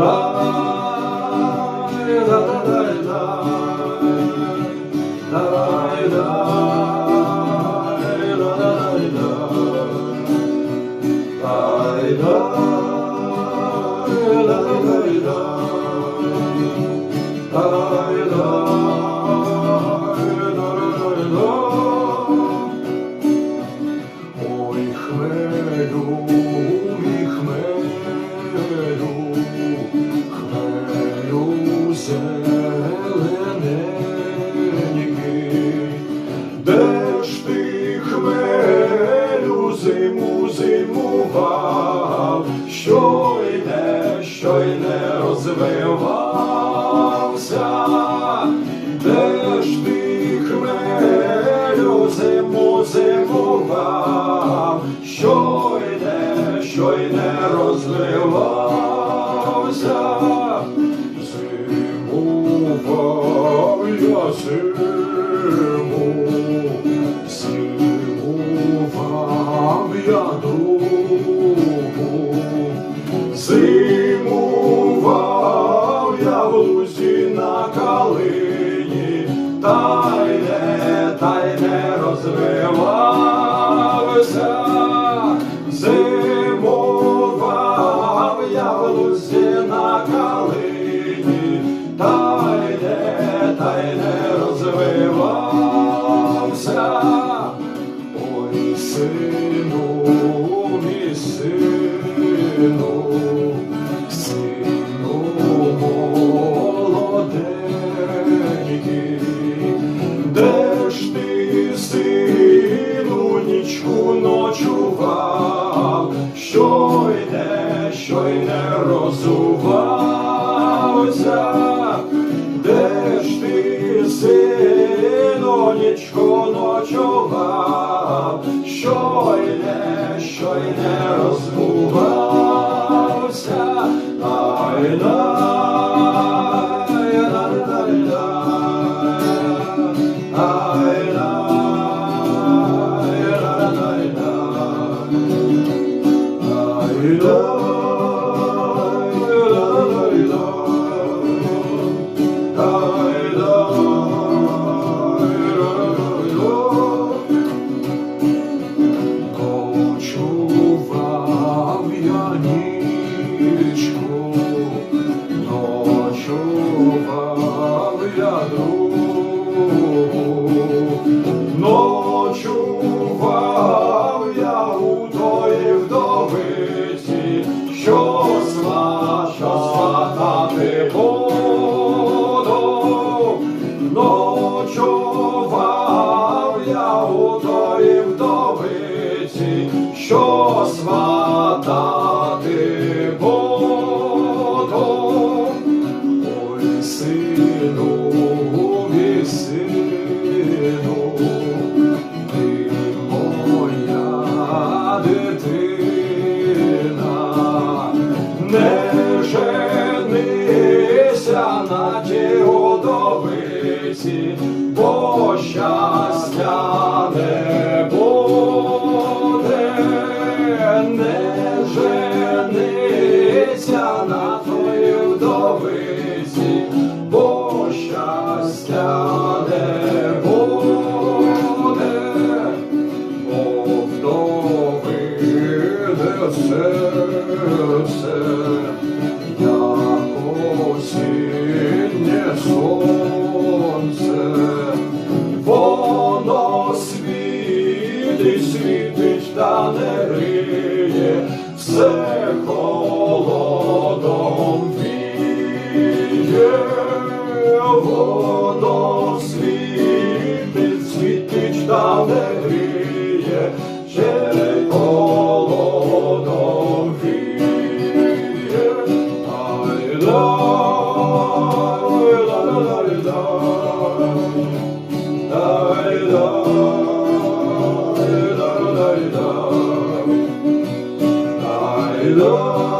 Lord. що ти хмелю зиму зимував, що й не, що й не розвивався, де ж ти? Ночував, що йде, що й не розувався, де ж ти, сино, нічко ночував, що йде, йде. cuidado. дитина, не женися на ті годовиці, бо щастя. все холодом віє, воно світить, світить та не гріє, ще холодом віє. Ай-ла-ла-ла-ла-ла, ай-ла-ла-ла-ла-ла. Senhor.